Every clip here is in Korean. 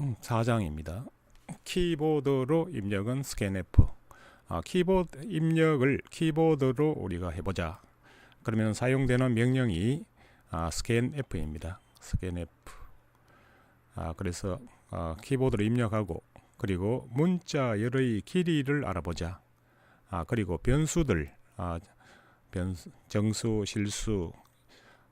4장입니다. 키보드로 입력은 스캔F. 아, 키보드 입력을 키보드로 우리가 해보자. 그러면 사용되는 명령이 아, scanf입니다. scanf. 아, 그래서 아, 키보드로 입력하고 그리고 문자열의 길이를 알아보자. 아, 그리고 변수들, 아, 변수, 정수, 실수,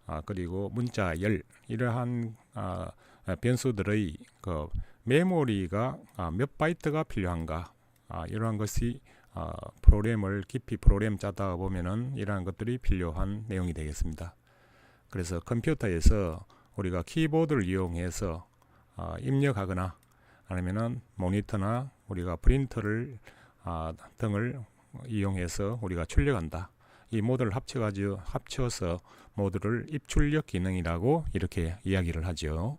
아, 그리고 문자열 이러한 아, 아, 변수들의 그 메모리가 아, 몇 바이트가 필요한가 아, 이러한 것이 아, 프로그램을 깊이 프로그램 짜다 보면은 이러한 것들이 필요한 내용이 되겠습니다. 그래서 컴퓨터에서 우리가 키보드를 이용해서 아, 입력하거나 아니면은 모니터나 우리가 프린터를 아, 등을 이용해서 우리가 출력한다. 이 모두를 합쳐가지고 합쳐서 모두를 입출력 기능이라고 이렇게 이야기를 하죠.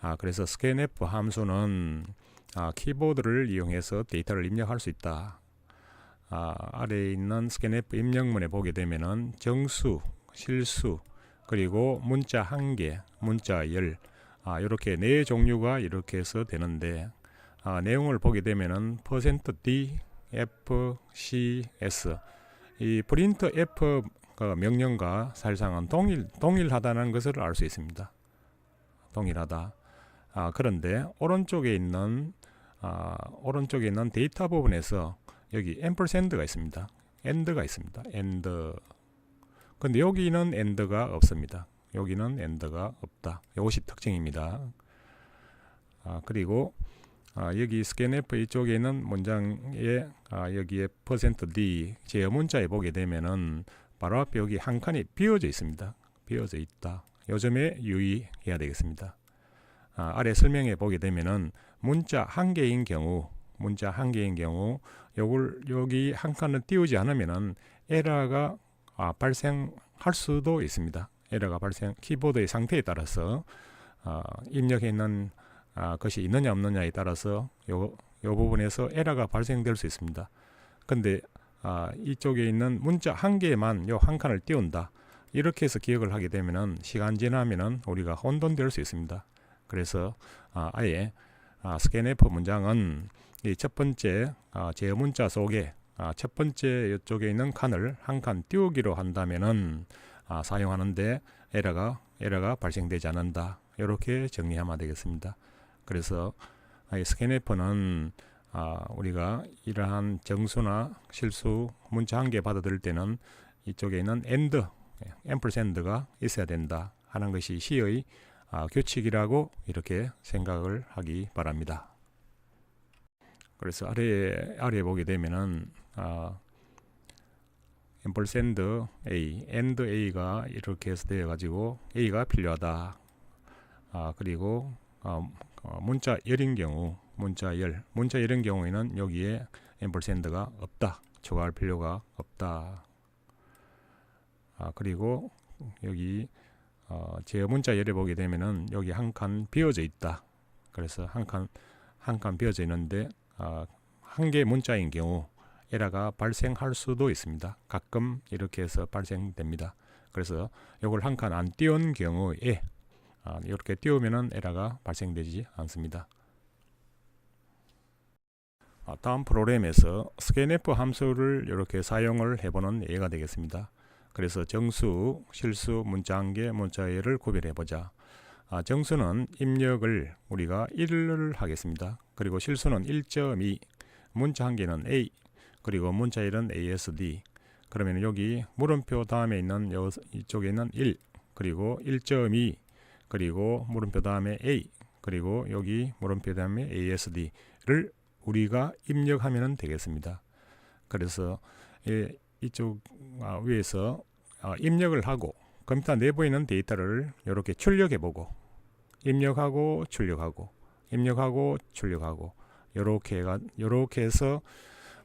아, 그래서 scanf 함수는 아, 키보드를 이용해서 데이터를 입력할 수 있다. 아, 아래에 있는 scanf 입력문에 보게 되면은 정수, 실수, 그리고 문자 한 개, 문자 열, 아, 이렇게 네 종류가 이렇게 해서 되는데 아, 내용을 보게 되면은 %d, f, c, s 이 프린트 f 그 명령과 사실상은 동일 동일하다는 것을 알 수 있습니다. 동일하다. 아, 그런데 오른쪽에 있는 아, 오른쪽에 있는 데이터 부분에서 여기 앰플샌드가 있습니다. 엔드가 있습니다. 엔드. 근데 여기는 엔드가 없습니다. 여기는 엔드가 없다. 이것이 특징입니다. 아, 그리고 아, 여기 스캔F 이쪽에 있는 문장에 아, 여기에 %d 제 문자에 보게 되면은 바로 앞에 여기 한 칸이 비어져 있습니다. 비어져 있다. 요점에 유의해야 되겠습니다. 아, 아래 설명에 보게 되면은 문자 한 개인 경우 문자 한 개인 경우 요걸 여기 한 칸을 띄우지 않으면은 에러가 아, 발생할 수도 있습니다. 에러가 발생 키보드의 상태에 따라서 아, 입력해 있는 아, 것이 있느냐 없느냐에 따라서 요, 요 부분에서 에러가 발생될 수 있습니다. 근데 아, 이쪽에 있는 문자 한 개만 요 한 칸을 띄운다. 이렇게 해서 기억을 하게 되면은 시간 지나면은 우리가 혼돈될 수 있습니다. 그래서 아, 아예 아, 스캔F 문장은 이 첫 번째 아, 제 문자 속에 아, 첫 번째 이쪽에 있는 칸을 한 칸 띄우기로 한다면은 아, 사용하는데 에러가 에러가 발생되지 않는다. 이렇게 정리하면 되겠습니다. 그래서 아, 이 아, 우리가 이러한 정수나 실수 문자 한 개 받아들일 때는 이쪽에 있는 엔드 앰플샌드가 있어야 된다 하는 것이 시의 아, 규칙이라고 이렇게 생각을 하기 바랍니다. 그래서 아래 아래 보게 되면은 아, 앰플샌드 A, 엔드 A가 이렇게 해서 되어 가지고 A가 필요하다. 아, 그리고 어, 어, 문자 열인 경우 문자 열 문자 열인 경우에는 여기에 앰플샌드가 없다. 추가할 필요가 없다. 아, 그리고 여기 어, 제 문자 열에 보게 되면은 여기 한 칸 비어져 있다. 그래서 한 칸 한 칸 비어져 있는데 아, 한개 문자인 경우 에러가 발생할 수도 있습니다. 가끔 이렇게 해서 발생됩니다. 그래서 이걸 한 칸 안 띄운 경우에 아, 이렇게 띄우면은 에러가 발생되지 않습니다. 아, 다음 프로그램에서 scanf 함수를 이렇게 사용을 해보는 예가 되겠습니다. 그래서 정수, 실수, 문자 한 개, 문자열을 구별해 보자. 아, 정수는 입력을 우리가 1을 하겠습니다. 그리고 실수는 1.2, 문자 한 개는 A, 그리고 문자열은 ASD. 그러면 여기 물음표 다음에 있는 요, 이쪽에 있는 1, 그리고 1.2, 그리고 물음표 다음에 A, 그리고 여기 물음표 다음에 ASD를 우리가 입력하면 되겠습니다. 그래서 예, 이쪽 아, 위에서 아, 입력을 하고 컴퓨터 내부에 있는 데이터를 이렇게 출력해 보고 입력하고 출력하고 입력하고 출력하고 이렇게 해서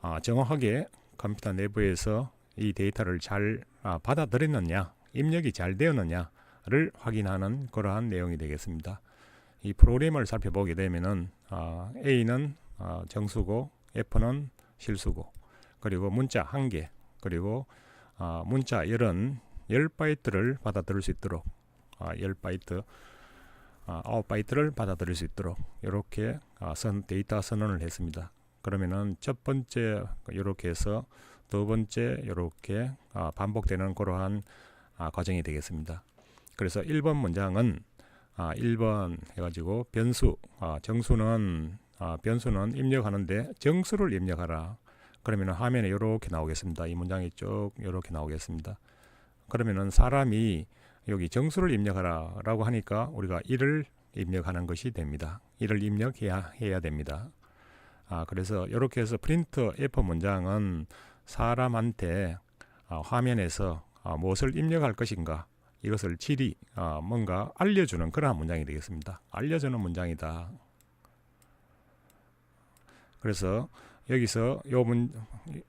아, 정확하게 컴퓨터 내부에서 이 데이터를 잘 아, 받아들였느냐 입력이 잘 되었느냐를 확인하는 그러한 내용이 되겠습니다. 이 프로그램을 살펴보게 되면은 아, A는 아, 정수고 F는 실수고 그리고 문자 한 개 그리고 아, 문자 열은 10바이트를 받아들일 수 있도록 아, 10바이트 아, 9바이트를 받아들일 수 있도록 이렇게 아, 선, 데이터 선언을 했습니다. 그러면은 첫 번째 이렇게 해서 두 번째 이렇게 아, 반복되는 그러한 아, 과정이 되겠습니다. 그래서 1번 문장은 아, 1번 해가지고 변수 아, 정수는 아, 변수는 입력하는데 정수를 입력하라. 그러면은 화면에 이렇게 나오겠습니다. 이 문장이 쭉 이렇게 나오겠습니다. 그러면은 사람이 여기 정수를 입력하라라고 하니까 우리가 1을 입력하는 것이 됩니다. 1을 입력해야 해야 됩니다. 아, 그래서 이렇게 해서 프린트 F 문장은 사람한테 아, 화면에서 아, 무엇을 입력할 것인가 이것을 질이 아, 뭔가 알려주는 그러한 문장이 되겠습니다. 알려주는 문장이다. 그래서 여기서 요 문,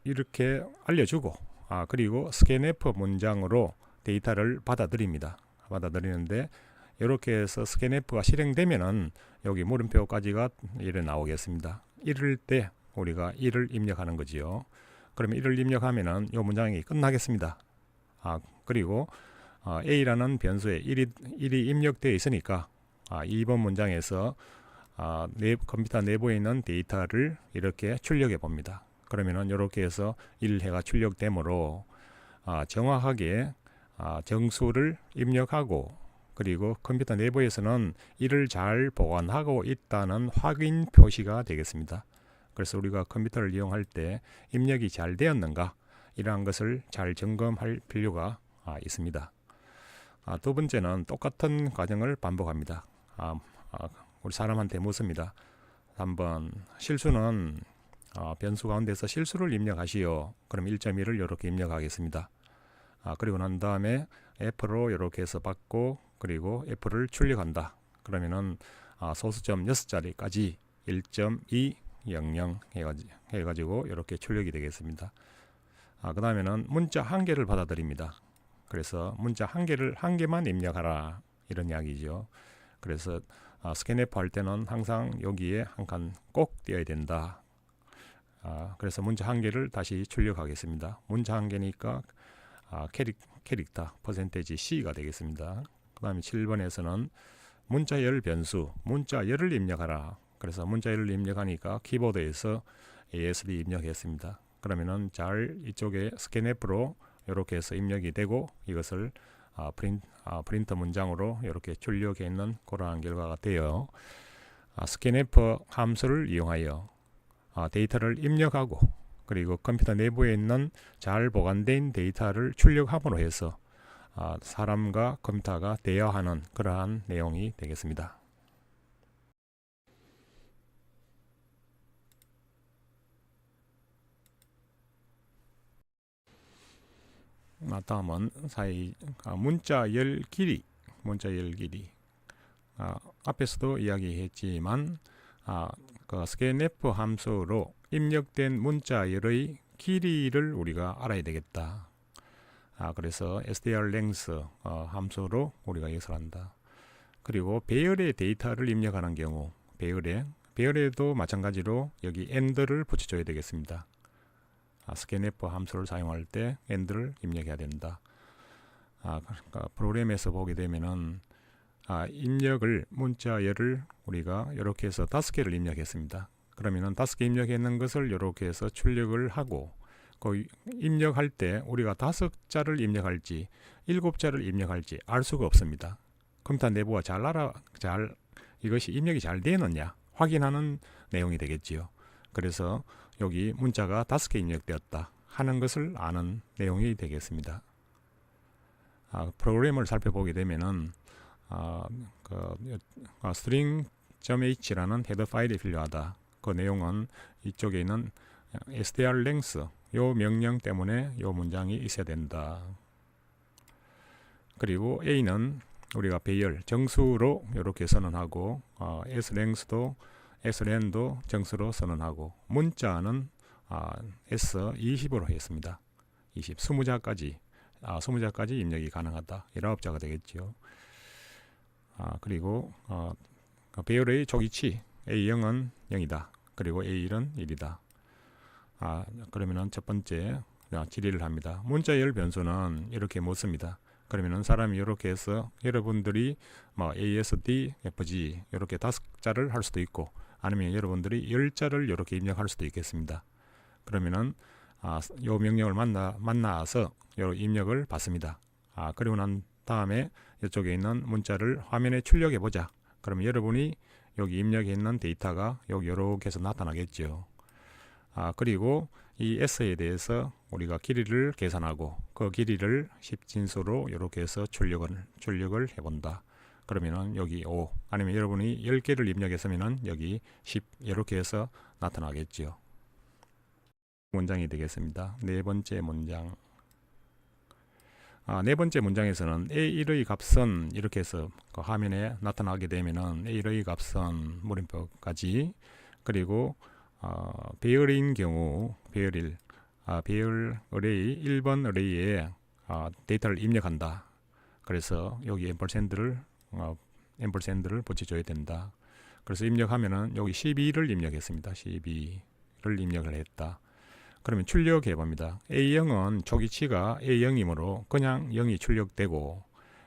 이렇게 알려주고 아, 그리고 스캔F 문장으로 데이터를 받아들입니다. 받아들이는데 이렇게 해서 스캔F가 실행되면은 여기 물음표까지가 이래 나오겠습니다. 이럴 때 우리가 1을 입력하는 거지요. 그러면 1을 입력하면은 이 문장이 끝나겠습니다. 아, 그리고 아, A라는 변수에 1이, 1이 입력되어 있으니까 아, 2번 문장에서 아, 내, 컴퓨터 내부에 있는 데이터를 이렇게 출력해 봅니다. 그러면은 이렇게 해서 1해가 출력되므로 아, 정확하게 아, 정수를 입력하고 그리고 컴퓨터 내부에서는 이를 잘 보관하고 있다는 확인 표시가 되겠습니다. 그래서 우리가 컴퓨터를 이용할 때 입력이 잘 되었는가 이러한 것을 잘 점검할 필요가 아, 있습니다. 아, 두 번째는 똑같은 과정을 반복합니다. 아, 아, 우리 사람한테 묻습니다. 한번 실수는 아, 변수 가운데서 실수를 입력하시오. 그럼 1.1을 이렇게 입력하겠습니다. 아, 그리고 난 다음에 F로 이렇게 해서 받고 그리고 F를 출력한다. 그러면은 아, 소수점 6자리까지 1.200 해가지고, 해가지고 이렇게 출력이 되겠습니다. 아, 그 다음에는 문자 한 개를 받아들입니다. 그래서 문자 한 개를 한 개만 입력하라 이런 이야기죠. 그래서 아, 스캔F 할 때는 항상 여기에 한 칸 꼭 띄어야 된다. 아, 그래서 문자 한 개를 다시 출력하겠습니다. 문자 한 개니까 아, 캐릭, 캐릭터 퍼센테이지 C가 되겠습니다. 그 다음에 7번에서는 문자 열 변수 문자 열을 입력하라. 그래서 문자 열을 입력하니까 키보드에서 ASD 입력했습니다. 그러면은 잘 이쪽에 스캔F로 이렇게 해서 입력이 되고 이것을 아, 프린, 아, 프린터 문장으로 이렇게 출력해 있는 그러한 결과가 되어 아, 스캔F 함수를 이용하여 아, 데이터를 입력하고 그리고 컴퓨터 내부에 있는 잘 보관된 데이터를 출력함으로 해서 아, 사람과 컴퓨터가 대화하는 그러한 내용이 되겠습니다. 사이 아, 문자 열 길이 문자 열 길이 아, 앞에서도 이야기했지만 아, 그 스캔F 함수로 입력된 문자열의 길이를 우리가 알아야 되겠다. 아, 그래서 str length 어, 함수로 우리가 이것을 한다. 그리고 배열의 데이터를 입력하는 경우 배열에 배열에도 마찬가지로 여기 end를 붙여줘야 되겠습니다. 아, 스캔F 함수를 사용할 때 end를 입력해야 된다. 아, 그러니까 프로그램에서 보게 되면은 아, 입력을 문자열을 우리가 이렇게 해서 다섯 개를 입력했습니다. 그러면은 다섯 개 입력했는 것을 이렇게 해서 출력을 하고 그 입력할 때 우리가 다섯 자를 입력할지 일곱 자를 입력할지 알 수가 없습니다. 컴퓨터 내부가 잘 알아 잘 이것이 입력이 잘 되느냐 확인하는 내용이 되겠지요. 그래서 여기 문자가 다섯 개 입력되었다 하는 것을 아는 내용이 되겠습니다. 아, 프로그램을 살펴보게 되면은 아, 그, 아, string.h라는 헤더 파일이 필요하다. 그 내용은 이쪽에 있는 str length 요 명령 때문에 요 문장이 있어야 된다. 그리고 a는 우리가 배열 정수로 이렇게 선언하고 어, s length도 s len도 정수로 선언하고 문자는 아, s 20으로 했습니다. 20 20자까지 아, 20자까지 입력이 가능하다. 19자가 되겠죠. 아, 그리고 어, 배열의 조기치 A0은 0이다. 그리고 A1은 1이다. 아, 그러면은 첫 번째 질의를 합니다. 문자열 변수는 이렇게 묻습니다. 그러면은 사람이 이렇게 해서 여러분들이 뭐 ASD, FG 이렇게 다섯 자를 할 수도 있고 아니면 여러분들이 열 자를 이렇게 입력할 수도 있겠습니다. 그러면은 아, 요 명령을 만나 만나서 요 입력을 받습니다. 아, 그리고 난 다음에 이쪽에 있는 문자를 화면에 출력해 보자. 그러면 여러분이 여기 입력해 있는 데이터가 여기 이렇게 해서 나타나겠죠. 아, 그리고 이 S에 대해서 우리가 길이를 계산하고 그 길이를 10진수로 이렇게 해서 출력을 출력을 해본다. 그러면은 여기 5 아니면 여러분이 10개를 입력했으면은 여기 10 이렇게 해서 나타나겠죠. 문장이 되겠습니다. 네 번째 문장. 아, 네 번째 문장에서는 A1의 값은 이렇게 해서 그 화면에 나타나게 되면은 A1의 값은 물음표까지 그리고 어, 배열인 경우 배열일 아, 배열 어레이 1번 어레이에 아, 데이터를 입력한다. 그래서 여기 앰플샌드를 어, 앰플샌드를 붙여줘야 된다. 그래서 입력하면은 여기 12를 입력했습니다. 12를 입력을 했다. 그러면 출력해 봅니다. A0은 초기치가 A0이므로 그냥 0이 출력되고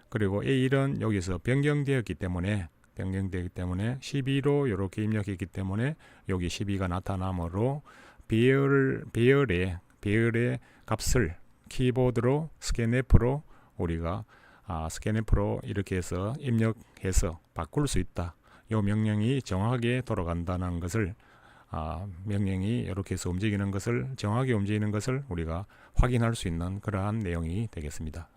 그리고 A1은 여기서 변경되었기 때문에 변경되기 때문에 12로 이렇게 입력했기 때문에 여기 12가 나타나므로 배열 배열의 배열의 값을 키보드로 스캔F로 우리가 아, 스캔F로 이렇게 해서 입력해서 바꿀 수 있다. 이 명령이 정확하게 돌아간다는 것을 아, 명령이 이렇게 해서 움직이는 것을 정확하게 움직이는 것을 우리가 확인할 수 있는 그러한 내용이 되겠습니다.